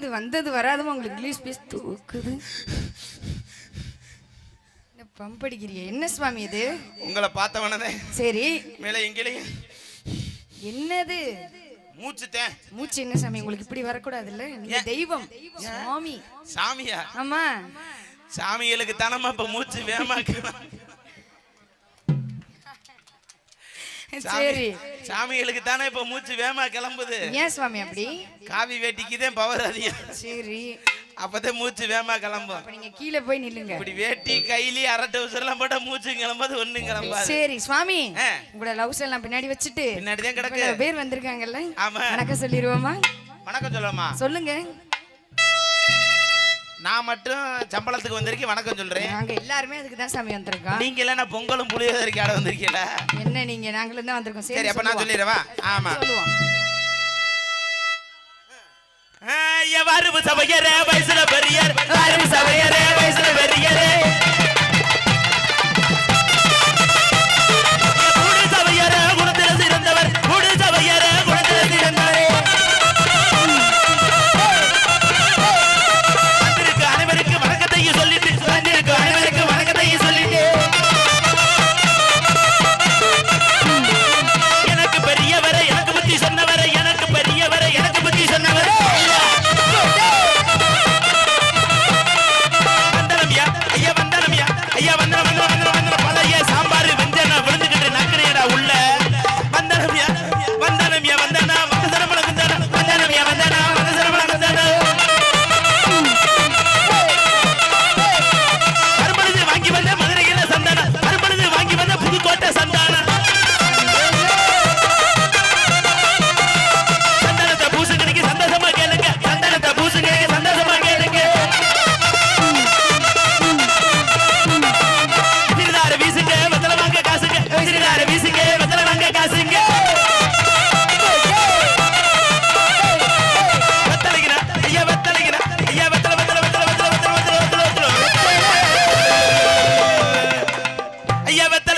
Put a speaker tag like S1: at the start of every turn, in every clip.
S1: என்னது வந்தது வராதமா உங்களுக்கு இங்கிலீஷ் பேச தூக்குது. என்ன பம்ப் அடிக்கிறிய? என்ன சுவாமி இது?
S2: உங்களை பார்த்தவனதே.
S1: சரி.
S2: மேலே எங்கேயும்
S1: என்னது?
S2: மூச்சுத்தேன்
S1: மூச்சு என்ன சாமி? உங்களுக்கு இப்படி வரக்கூடாதுல்ல? நீங்க? தெய்வம். சுவாமி.
S2: சாமியா?
S1: ஆமா.
S2: சாமிகளுக்கு தானம்மா இப்ப மூச்சு வேமாக்கு
S1: சரி.
S2: சாமிகளுக்கு தானே இப்ப மூச்சு வேமா கிளம்புது.
S1: ஏன் சுவாமி அப்படி?
S2: காவி வேட்டிக்குதான் பவர் அதிகம்.
S1: சரி.
S2: அப்பதான் மூச்சு வேமா கிளம்பும்.
S1: நீங்க கீழே போய் நில்லுங்க.
S2: இப்படி வேட்டி கைலி அரட்டை உசரெல்லாம் போட்டா மூச்சு கிளம்பாது ஒண்ணும் கிளம்பாது.
S1: சரி சுவாமி. உங்களோட லவ்ஸ் எல்லாம் பின்னாடி வச்சுட்டு
S2: பின்னாடிதான் கிடக்கு.
S1: இவ்வளவு பேர் வந்திருக்காங்கல்ல.
S2: ஆமா.
S1: வணக்கம் சொல்லிடுவோமா
S2: வணக்கம் சொல்லலாமா
S1: சொல்லுங்க.
S2: நான் மட்டும் சம்பளத்துக்கு வந்திருக்கேன் வணக்கம் சொல்றேன்.
S1: நாங்க எல்லாருமே அதுக்கு தான் சாமி வந்திருக்கோம்.
S2: நீங்க நான் பொங்கலும் புளியோதரைக்கு ஆட வந்திருக்கீங்களா?
S1: என்ன நீங்க? நாங்களும் தான் வந்திருக்கோம்.
S2: சரி அப்ப நான் சொல்லிடுறவா ஆமா.
S1: சொல்லுவோம்.
S2: வரவு சபையரே வயசுல பெரியர் வரவு சபையரே.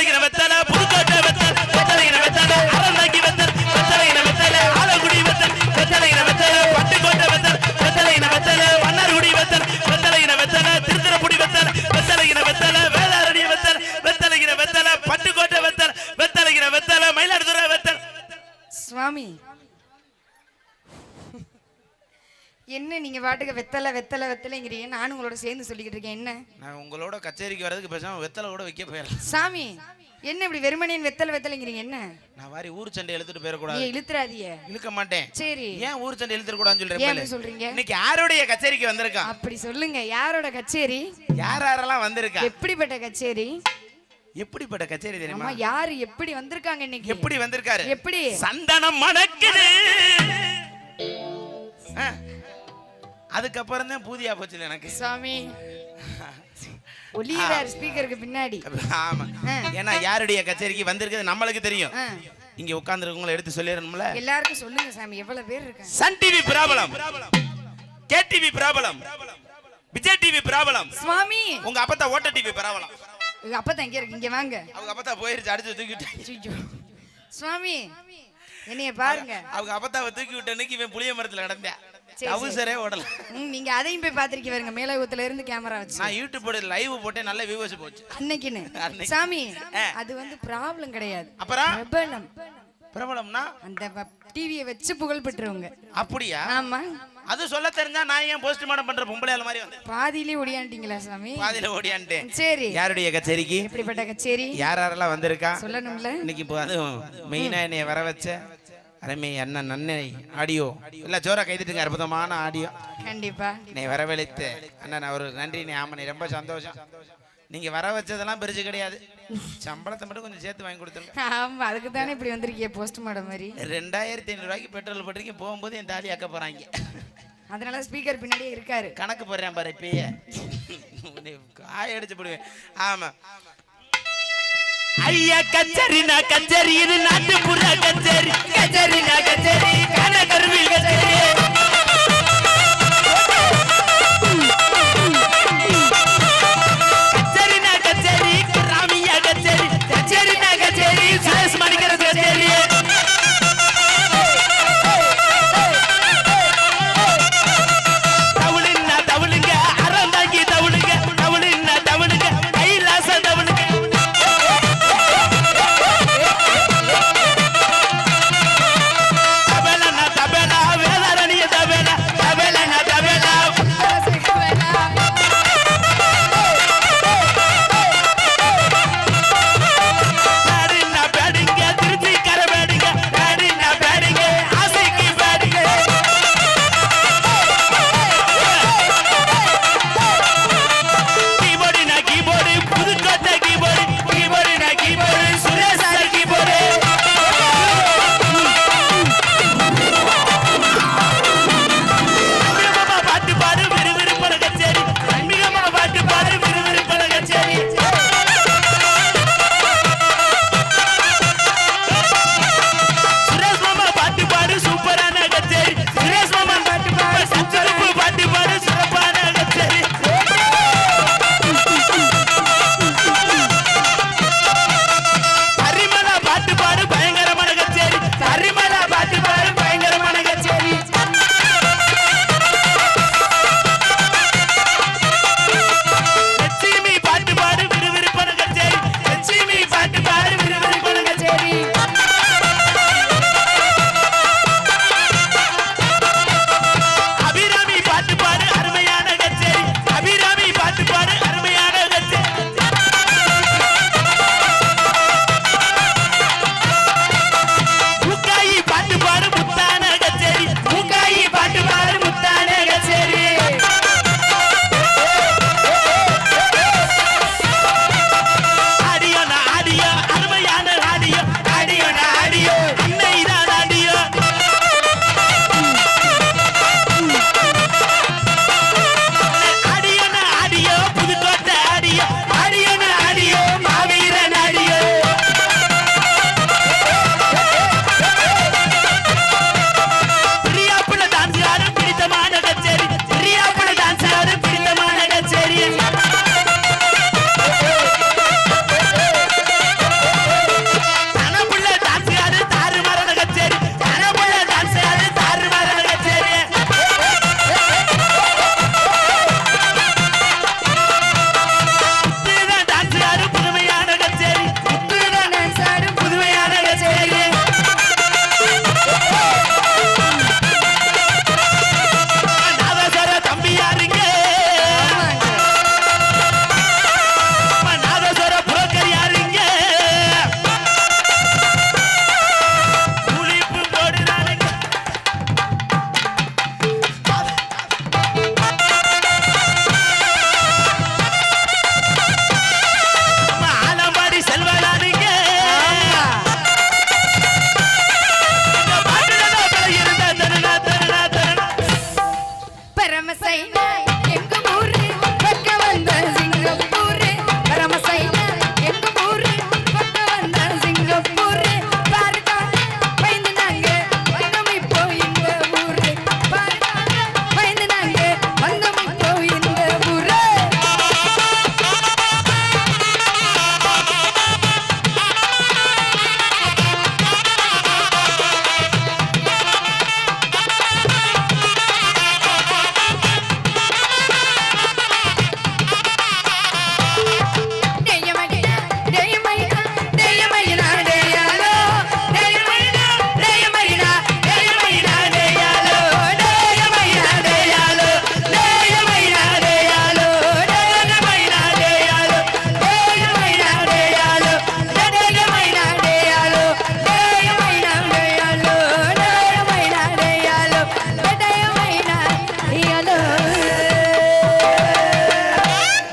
S2: ஐயா வெத்தலை புதுக்கோட்டை வெத்தலை வெத்தலைகிற வெத்தலை அறந்தாங்கி வெத்தலை வெத்தலைகிற வெத்தலை ஆலங்குடி வெத்தலை வெத்தலைகிற வெத்தலை பட்டுக்கோட்டை வெத்தலை வெத்தலைகிற வெத்தலை மன்னார்குடி வெத்தலை வெத்தலைகிற வெத்தலை திருத்திரப்புடி வெத்தலை வெத்தலைகிற வெத்தலை வேளாரண்ய வெத்தலை வெத்தலைகிற வெத்தலை பட்டுக்கோட்டை வெத்தலை வெத்தலைகிற வெத்தலை மயிலாடுதுறை வெத்தலை.
S1: சுவாமி என்ன நீங்க பாட்டுக்கு வெத்தலை வெத்தலை வெத்தலைங்கிறீங்க? நானும் உங்களோட சேர்ந்து சொல்லிக்கிட்டு இருக்கேன். என்ன?
S2: நான் உங்களோட கச்சேரிக்கு வர்றதுக்கு பேசாம வெத்தலை கூட வைக்க போயிடலாம்.
S1: சாமி என்ன இப்படி வெறுமனேன் வெத்தலை வெத்தலைங்கிறீங்க? என்ன?
S2: நான் வாரி ஊர் சண்டை எழுத்துட்டு
S1: நீ
S2: போயிடக்கூடாது
S1: இழுத்துறாதீங்க.
S2: இழுக்க மாட்டேன்.
S1: சரி.
S2: ஏன் ஊர் சண்டை
S1: அப்படி
S2: சொல்றேன்
S1: சொல்றீங்க?
S2: இன்னைக்கு யாருடைய கச்சேரிக்கு வந்திருக்கான்?
S1: அப்படி சொல்லுங்க. யாரோட கச்சேரி?
S2: யார் யாரெல்லாம் வந்திருக்கா?
S1: எப்படிப்பட்ட கச்சேரி?
S2: எப்படிப்பட்ட கச்சேரி தெரியுமா?
S1: யாரு எப்படி வந்திருக்காங்க இன்னைக்கு?
S2: எப்படி வந்திருக்காரு?
S1: எப்படி?
S2: சந்தனம் மணக்குது. அதுக்கப்புறம் தான் பூதியா போச்சு எனக்கு.
S1: சாமி ஒளியிறார் ஸ்பீக்கருக்கு பின்னாடி.
S2: ஆமா. ஏன்னா யாருடைய கச்சேரிக்கு வந்திருக்கிறது நம்மளுக்கு தெரியும். இங்க உட்கார்ந்துருக்கவங்களை எடுத்து சொல்லிடணும்ல.
S1: எல்லாருக்கும் சொல்லுங்க சாமி எவ்வளவு பேர் இருக்காங்க?
S2: சன் டிவி பிராபலம். கே டிவி பிராபலம். விஜய் டிவி பிராபலம்.
S1: சுவாமி.
S2: உங்க அப்பத்தா ஓட்ட டிவி பிராபலம்.
S1: உங்க அப்பதான் இங்க இருக்கு இங்க வாங்க.
S2: அவங்க அப்பத்தா போயிருச்சு அடிச்சு தூக்கிட்டு.
S1: சுவாமி என்னைய பாருங்க.
S2: அவங்க அப்பத்தாவை தூக்கி விட்ட அன்னைக்கு இவன் புளிய மரத்துல நடந்தேன்.
S1: சரி.
S2: அவசரே ஓடல.
S1: நீங்க அதையும் போய் பாத்திருக்கீங்க பாருங்க. மேலகுத்துல இருந்து கேமரா வச்சு.
S2: நான் யூடியூப் போட்டு லைவ் போட்டேன் நல்ல வியூவர்ஸ் போச்சு.
S1: அன்னைக்குன்னு.
S2: அன்னைக்கு.
S1: சாமி. அது வந்து ப்ராப்ளம் கிடையாது.
S2: அப்புறம்?
S1: பிரபலம்.
S2: பிரபலம்னா?
S1: அந்த டிவியை வச்சு புகழ் பெற்றவங்க
S2: அப்படியா?
S1: ஆமா.
S2: அது சொல்ல தெரிஞ்சா நான் ஏன் போஸ்ட் மார்டம் பண்ற பொம்பளையால மாதிரி வந்து
S1: பாதியிலே ஒடியாண்டிங்களா சாமி?
S2: பாதியில ஓடியான்ட்டேன்
S1: சரி.
S2: யாருடைய கச்சேரிக்கு?
S1: எப்படிப்பட்ட கச்சேரி?
S2: யார் யாரெல்லாம் வந்திருக்கா?
S1: சொல்லணும்ல.
S2: இன்னைக்கு இப்போ அதுவும் மெயினா என்னைய வர வச்ச அருமை அண்ணன் நன்னை ஆடியோ. இல்ல ஜோரா கைதிட்டுங்க அற்புதமான ஆடியோ.
S1: கண்டிப்பா.
S2: என்னை வரவழைத்து அண்ணன் அவர். நன்றி நீ ஆமா நீ ரொம்ப சந்தோஷம். நீங்க வர வச்சதெல்லாம் பெருசு கிடையாது. சம்பளத்தை மட்டும் கொஞ்சம் சேர்த்து வாங்கி கொடுத்துருங்க.
S1: ஆமா அதுக்கு தானே இப்படி வந்திருக்கீங்க போஸ்ட் மாடம் மாதிரி.
S2: ரெண்டாயிரத்தி ஐநூறு ரூபாய்க்கு பெட்ரோல் போட்டிருக்கீங்க போகும்போது என் தாலி அக்க போறாங்க.
S1: அதனால ஸ்பீக்கர் பின்னாடியே இருக்காரு.
S2: கணக்கு போடுறேன் பாரு இப்பயே. காய அடிச்சு போடுவேன். ஆமா. ஐயா கச்சேரினா கச்சேரி இது நாட்டுப்புற கனகருவில் கச்சேரி